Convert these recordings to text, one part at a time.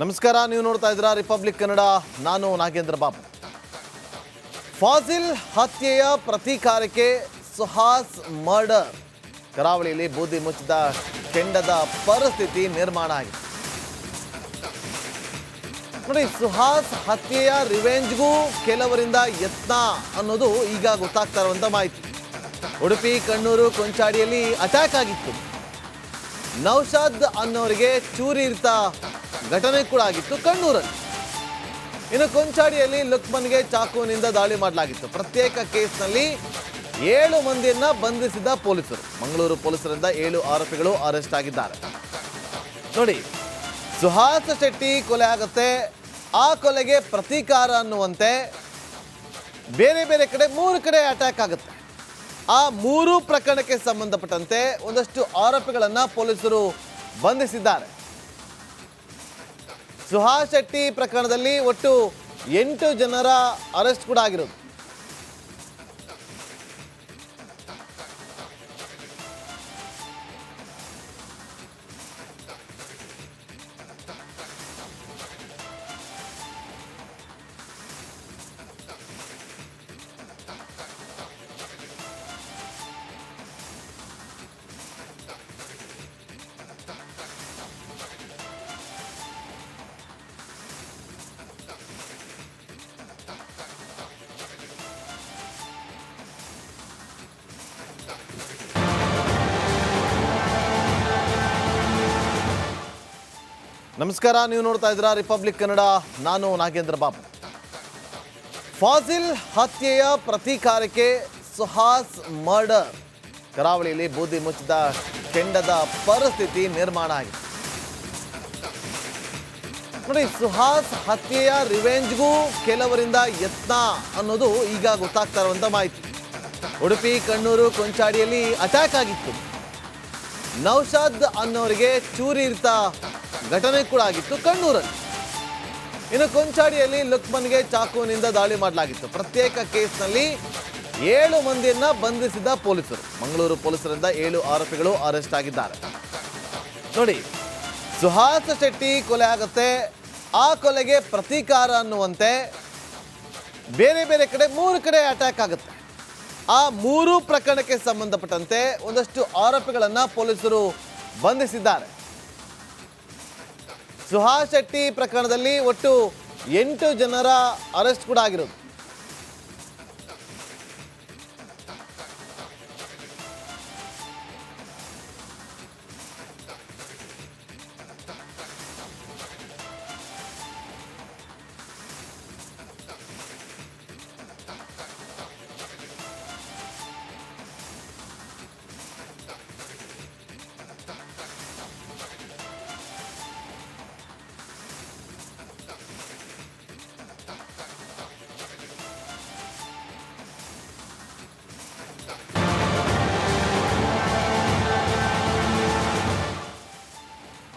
ನಮಸ್ಕಾರ, ನೀವು ನೋಡ್ತಾ ಇದ್ದೀರಾ ರಿಪಬ್ಲಿಕ್ ಕನ್ನಡ ನಾನು ನಾಗೇಂದ್ರ ಬಾಬು. ಫಾಜಿಲ್ ಹತ್ಯೆಯ ಪ್ರತೀಕಾರಕ್ಕೆ ಸುಹಾಸ್ ಮರ್ಡರ್. ಕರಾವಳಿಯಲ್ಲಿ ಬೂದಿ ಮುಚ್ಚಿದ ಕೆಂಡದ ಪರಿಸ್ಥಿತಿ ನಿರ್ಮಾಣ ಆಗಿದೆ. ನೋಡಿ, ಸುಹಾಸ್ ಹತ್ಯೆಯ ರಿವೆಂಜ್ಗೂ ಕೆಲವರಿಂದ ಯತ್ನ ಅನ್ನೋದು ಈಗ ಗೊತ್ತಾಗ್ತಾ ಇರುವಂತ ಮಾಹಿತಿ. ಉಡುಪಿ, ಕಣ್ಣೂರು, ಕೊಂಚಾಡಿಯಲ್ಲಿ ಅಟ್ಯಾಕ್ ಆಗಿತ್ತು. ನೌಶಾದ್ ಅನ್ನೋರಿಗೆ ಚೂರಿ ಇರ್ತ ಘಟನೆ ಕೂಡ ಆಗಿತ್ತು ಕಣ್ಣೂರಲ್ಲಿ. ಇನ್ನು ಕೊಂಚಾಡಿಯಲ್ಲಿ ಲುಕ್ಮನ್ಗೆ ಚಾಕುವಿನಿಂದ ದಾಳಿ ಮಾಡಲಾಗಿತ್ತು. ಪ್ರತ್ಯೇಕ ಕೇಸ್ನಲ್ಲಿ ಏಳು ಮಂದಿಯನ್ನ ಬಂಧಿಸಿದ ಪೊಲೀಸರು. ಮಂಗಳೂರು ಪೊಲೀಸರಿಂದ ಏಳು ಆರೋಪಿಗಳು ಅರೆಸ್ಟ್ ಆಗಿದ್ದಾರೆ. ನೋಡಿ, ಸುಹಾಸ ಶೆಟ್ಟಿ ಕೊಲೆ ಆಗುತ್ತೆ. ಆ ಕೊಲೆಗೆ ಪ್ರತೀಕಾರ ಅನ್ನುವಂತೆ ಬೇರೆ ಬೇರೆ ಕಡೆ, ಮೂರು ಕಡೆ ಅಟ್ಯಾಕ್ ಆಗುತ್ತೆ. ಆ ಮೂರು ಪ್ರಕರಣಕ್ಕೆ ಸಂಬಂಧಪಟ್ಟಂತೆ ಒಂದಷ್ಟು ಆರೋಪಿಗಳನ್ನು ಪೊಲೀಸರು ಬಂಧಿಸಿದ್ದಾರೆ. ಸುಹಾಸ್ ಶೆಟ್ಟಿ ಪ್ರಕರಣದಲ್ಲಿ ಒಟ್ಟು ಎಂಟು ಜನರ ಅರೆಸ್ಟ್ ಕೂಡ ಆಗಿರೋದು. ನಮಸ್ಕಾರ, ನೀವು ನೋಡ್ತಾ ಇದ್ದೀರಾ ರಿಪಬ್ಲಿಕ್ ಕನ್ನಡ ನಾನು ನಾಗೇಂದ್ರ ಬಾಬು. ಫಾಜಿಲ್ ಹತ್ಯೆಯ ಪ್ರತೀಕಾರಕ್ಕೆ ಸುಹಾಸ್ ಮರ್ಡರ್. ಕರಾವಳಿಯಲ್ಲಿ ಬೂದಿ ಮುಚ್ಚಿದ ಕೆಂಡದ ಪರಿಸ್ಥಿತಿ ನಿರ್ಮಾಣ ಆಗಿದೆ. ನೋಡಿ, ಸುಹಾಸ್ ಹತ್ಯೆಯ ರಿವೆಂಜ್ಗೂ ಕೆಲವರಿಂದ ಯತ್ನ ಅನ್ನೋದು ಈಗ ಗೊತ್ತಾಗ್ತಾ ಇರುವಂತ ಮಾಹಿತಿ. ಉಡುಪಿ, ಕಣ್ಣೂರು, ಕೊಂಚಾಡಿಯಲ್ಲಿ ಅಟ್ಯಾಕ್ ಆಗಿತ್ತು. ನೌಶಾದ್ ಅನ್ನೋರಿಗೆ ಚೂರಿ ಇರ್ತ ಘಟನೆ ಕೂಡ ಆಗಿತ್ತು ಕಣ್ಣೂರಲ್ಲಿ. ಇನ್ನು ಕೊಂಚಾಡಿಯಲ್ಲಿ ಲುಕ್ಮನ್ಗೆ ಚಾಕುವಿನಿಂದ ದಾಳಿ ಮಾಡಲಾಗಿತ್ತು. ಪ್ರತ್ಯೇಕ ಕೇಸ್ನಲ್ಲಿ ಏಳು ಮಂದಿಯನ್ನ ಬಂಧಿಸಿದ ಪೊಲೀಸರು. ಮಂಗಳೂರು ಪೊಲೀಸರಿಂದ ಏಳು ಆರೋಪಿಗಳು ಅರೆಸ್ಟ್ ಆಗಿದ್ದಾರೆ. ನೋಡಿ, ಸುಹಾಸ ಶೆಟ್ಟಿ ಕೊಲೆ ಆಗುತ್ತೆ. ಆ ಕೊಲೆಗೆ ಪ್ರತೀಕಾರ ಅನ್ನುವಂತೆ ಬೇರೆ ಬೇರೆ ಕಡೆ, ಮೂರು ಕಡೆ ಅಟ್ಯಾಕ್ ಆಗುತ್ತೆ. ಆ ಮೂರು ಪ್ರಕರಣಕ್ಕೆ ಸಂಬಂಧಪಟ್ಟಂತೆ ಒಂದಷ್ಟು ಆರೋಪಿಗಳನ್ನು ಪೊಲೀಸರು ಬಂಧಿಸಿದ್ದಾರೆ. ಸುಹಾಸ್ ಶೆಟ್ಟಿ ಪ್ರಕರಣದಲ್ಲಿ ಒಟ್ಟು ಎಂಟು ಜನರ ಅರೆಸ್ಟ್ ಕೂಡ ಆಗಿರೋದು.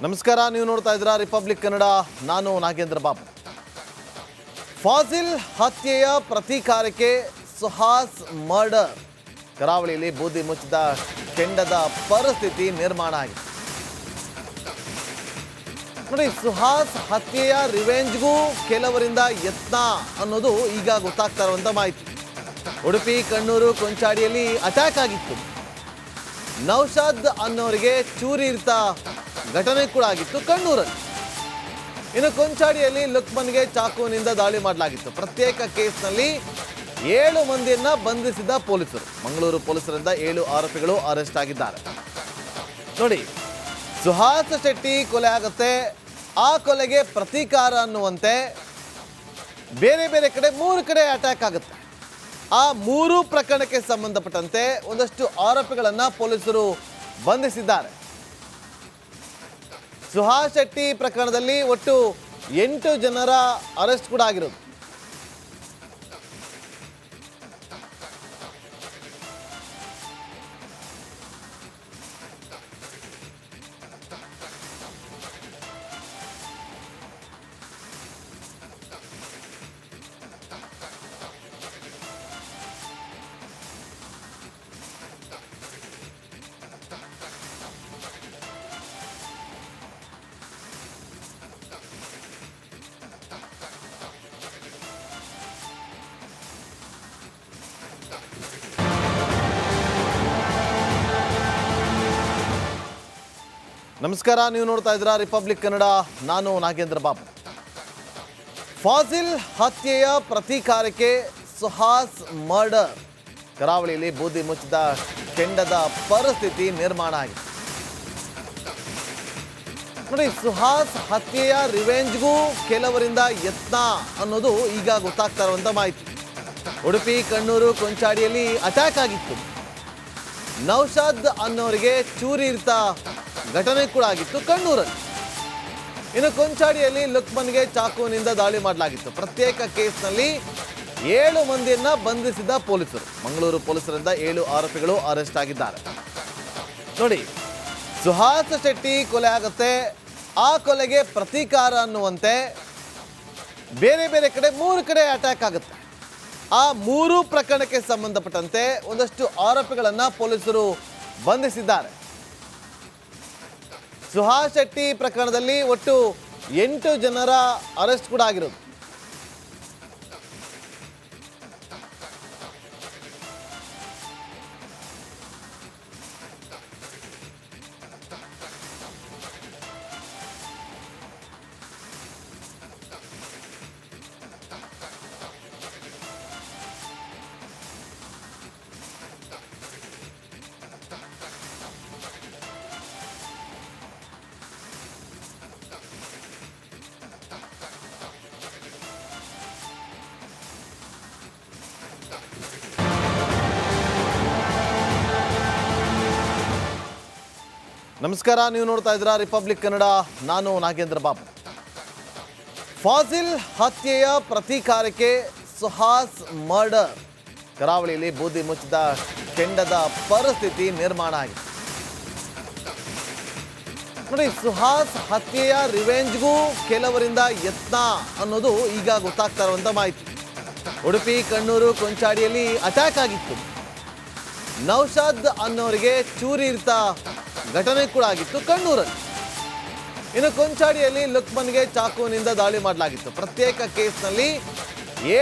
ನಮಸ್ಕಾರ, ನೀವು ನೋಡ್ತಾ ಇದ್ದೀರಾ ರಿಪಬ್ಲಿಕ್ ಕನ್ನಡ ನಾನು ನಾಗೇಂದ್ರ ಬಾಬು. ಫಾಸಿಲ್ ಹತ್ಯೆಯ ಪ್ರತೀಕಾರಕ್ಕೆ ಸುಹಾಸ್ ಮರ್ಡರ್. ಕರಾವಳಿಯಲ್ಲಿ ಬೂದಿ ಮುಚ್ಚಿದ ಕೆಂಡದ ಪರಿಸ್ಥಿತಿ ನಿರ್ಮಾಣ ಆಗಿದೆ. ನೋಡಿ, ಸುಹಾಸ್ ಹತ್ಯೆಯ ರಿವೆಂಜ್ಗೂ ಕೆಲವರಿಂದ ಯತ್ನ ಅನ್ನೋದು ಈಗ ಗೊತ್ತಾಗ್ತಾ ಇರುವಂತ ಮಾಹಿತಿ. ಉಡುಪಿ, ಕಣ್ಣೂರು, ಕೊಂಚಾಡಿಯಲ್ಲಿ ಅಟ್ಯಾಕ್ ಆಗಿತ್ತು. ನೌಶಾದ್ ಅನ್ನೋರಿಗೆ ಚೂರಿ ಇರ್ತ ಘಟನೆ ಕೂಡ ಆಗಿತ್ತು ಕಣ್ಣೂರಲ್ಲಿ. ಇನ್ನು ಕೊಂಚಾಡಿಯಲ್ಲಿ ಲುಕ್ಮನ್ಗೆ ಚಾಕುವಿನಿಂದ ದಾಳಿ ಮಾಡಲಾಗಿತ್ತು. ಪ್ರತ್ಯೇಕ ಕೇಸ್ನಲ್ಲಿ ಏಳು ಮಂದಿಯನ್ನ ಬಂಧಿಸಿದ ಪೊಲೀಸರು. ಮಂಗಳೂರು ಪೊಲೀಸರಿಂದ ಏಳು ಆರೋಪಿಗಳು ಅರೆಸ್ಟ್ ಆಗಿದ್ದಾರೆ. ನೋಡಿ, ಸುಹಾಸ ಶೆಟ್ಟಿ ಕೊಲೆ ಆಗುತ್ತೆ. ಆ ಕೊಲೆಗೆ ಪ್ರತೀಕಾರ ಅನ್ನುವಂತೆ ಬೇರೆ ಬೇರೆ ಕಡೆ, ಮೂರು ಕಡೆ ಅಟ್ಯಾಕ್ ಆಗುತ್ತೆ. ಆ ಮೂರು ಪ್ರಕರಣಕ್ಕೆ ಸಂಬಂಧಪಟ್ಟಂತೆ ಒಂದಷ್ಟು ಆರೋಪಿಗಳನ್ನು ಪೊಲೀಸರು ಬಂಧಿಸಿದ್ದಾರೆ. ಸುಹಾಸ್ ಶೆಟ್ಟಿ ಪ್ರಕರಣದಲ್ಲಿ ಒಟ್ಟು ಎಂಟು ಜನರ ಅರೆಸ್ಟ್ ಕೂಡ ಆಗಿರೋದು. ನಮಸ್ಕಾರ, ನೀವು ನೋಡ್ತಾ ಇದ್ದೀರಾ ರಿಪಬ್ಲಿಕ್ ಕನ್ನಡ ನಾನು ನಾಗೇಂದ್ರ ಬಾಬು. ಫಾಸಿಲ್ ಹತ್ಯೆಯ ಪ್ರತೀಕಾರಕ್ಕೆ ಸುಹಾಸ್ ಮರ್ಡರ್. ಕರಾವಳಿಯಲ್ಲಿ ಬೂದಿ ಮುಚ್ಚಿದ ಕೆಂಡದ ಪರಿಸ್ಥಿತಿ ನಿರ್ಮಾಣ ಆಗಿದೆ. ನೋಡಿ, ಸುಹಾಸ್ ಹತ್ಯೆಯ ರಿವೆಂಜ್ಗೂ ಕೆಲವರಿಂದ ಯತ್ನ ಅನ್ನೋದು ಈಗ ಗೊತ್ತಾಗ್ತಾ ಇರುವಂತ ಮಾಹಿತಿ. ಉಡುಪಿ, ಕಣ್ಣೂರು, ಕೊಂಚಾಡಿಯಲ್ಲಿ ಅಟ್ಯಾಕ್ ಆಗಿತ್ತು. ನೌಶಾದ್ ಅನ್ನೋರಿಗೆ ಚೂರಿ ಇರ್ತ ಘಟನೆ ಕೂಡ ಆಗಿತ್ತು ಕಣ್ಣೂರಲ್ಲಿ. ಇನ್ನು ಕೊಂಚಾಡಿಯಲ್ಲಿ ಲುಕ್ಮನ್ಗೆ ಚಾಕುವಿನಿಂದ ದಾಳಿ ಮಾಡಲಾಗಿತ್ತು. ಪ್ರತ್ಯೇಕ ಕೇಸ್ನಲ್ಲಿ ಏಳು ಮಂದಿಯನ್ನ ಬಂಧಿಸಿದ ಪೊಲೀಸರು. ಮಂಗಳೂರು ಪೊಲೀಸರಿಂದ ಏಳು ಆರೋಪಿಗಳು ಅರೆಸ್ಟ್ ಆಗಿದ್ದಾರೆ. ನೋಡಿ, ಸುಹಾಸ ಶೆಟ್ಟಿ ಕೊಲೆ ಆಗುತ್ತೆ. ಆ ಕೊಲೆಗೆ ಪ್ರತೀಕಾರ ಅನ್ನುವಂತೆ ಬೇರೆ ಬೇರೆ ಕಡೆ, ಮೂರು ಕಡೆ ಅಟ್ಯಾಕ್ ಆಗುತ್ತೆ. ಆ ಮೂರು ಪ್ರಕರಣಕ್ಕೆ ಸಂಬಂಧಪಟ್ಟಂತೆ ಒಂದಷ್ಟು ಆರೋಪಿಗಳನ್ನು ಪೊಲೀಸರು ಬಂಧಿಸಿದ್ದಾರೆ. ಸುಹಾಸ್ ಶೆಟ್ಟಿ ಪ್ರಕರಣದಲ್ಲಿ ಒಟ್ಟು ಎಂಟು ಜನರ ಅರೆಸ್ಟ್ ಕೂಡ ಆಗಿರೋದು. ನಮಸ್ಕಾರ, ನೀವು ನೋಡ್ತಾ ಇದ್ದೀರಾ ರಿಪಬ್ಲಿಕ್ ಕನ್ನಡ ನಾನು ನಾಗೇಂದ್ರ ಬಾಬು. ಫಾಸಿಲ್ ಹತ್ಯೆಯ ಪ್ರತೀಕಾರಕ್ಕೆ ಸುಹಾಸ್ ಮರ್ಡರ್. ಕರಾವಳಿಯಲ್ಲಿ ಬೂದಿ ಮುಚ್ಚಿದ ಕೆಂಡದ ಪರಿಸ್ಥಿತಿ ನಿರ್ಮಾಣ ಆಗಿದೆ. ನೋಡಿ, ಸುಹಾಸ್ ಹತ್ಯೆಯ ರಿವೆಂಜ್ಗೂ ಕೆಲವರಿಂದ ಯತ್ನ ಅನ್ನೋದು ಈಗ ಗೊತ್ತಾಗ್ತಾ ಇರುವಂತ ಮಾಹಿತಿ. ಉಡುಪಿ, ಕಣ್ಣೂರು, ಕೊಂಚಾಡಿಯಲ್ಲಿ ಅಟ್ಯಾಕ್ ಆಗಿತ್ತು. ನೌಶಾದ್ ಅನ್ನೋರಿಗೆ ಚೂರಿ ಇರ್ತ ಘಟನೆ ಕೂಡ ಆಗಿತ್ತು ಕಣ್ಣೂರಲ್ಲಿ. ಇನ್ನು ಕೊಂಚಾಡಿಯಲ್ಲಿ ಲುಕ್ಮನ್ಗೆ ಚಾಕುವಿನಿಂದ ದಾಳಿ ಮಾಡಲಾಗಿತ್ತು. ಪ್ರತ್ಯೇಕ ಕೇಸ್ನಲ್ಲಿ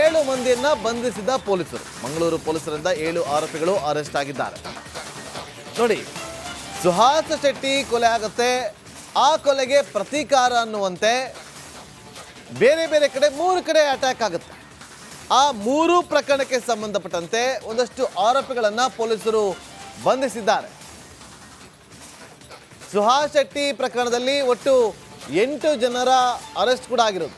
ಏಳು ಮಂದಿಯನ್ನ ಬಂಧಿಸಿದ ಪೊಲೀಸರು. ಮಂಗಳೂರು ಪೊಲೀಸರಿಂದ ಏಳು ಆರೋಪಿಗಳು ಅರೆಸ್ಟ್ ಆಗಿದ್ದಾರೆ. ನೋಡಿ, ಸುಹಾಸ ಶೆಟ್ಟಿ ಕೊಲೆ ಆಗುತ್ತೆ. ಆ ಕೊಲೆಗೆ ಪ್ರತೀಕಾರ ಅನ್ನುವಂತೆ ಬೇರೆ ಬೇರೆ ಕಡೆ, ಮೂರು ಕಡೆ ಅಟ್ಯಾಕ್ ಆಗುತ್ತೆ. ಆ ಮೂರು ಪ್ರಕರಣಕ್ಕೆ ಸಂಬಂಧಪಟ್ಟಂತೆ ಒಂದಷ್ಟು ಆರೋಪಿಗಳನ್ನು ಪೊಲೀಸರು ಬಂಧಿಸಿದ್ದಾರೆ. ಸುಹಾಸ್ ಶೆಟ್ಟಿ ಪ್ರಕರಣದಲ್ಲಿ ಒಟ್ಟು ಎಂಟು ಜನರ ಅರೆಸ್ಟ್ ಕೂಡ ಆಗಿರೋದು.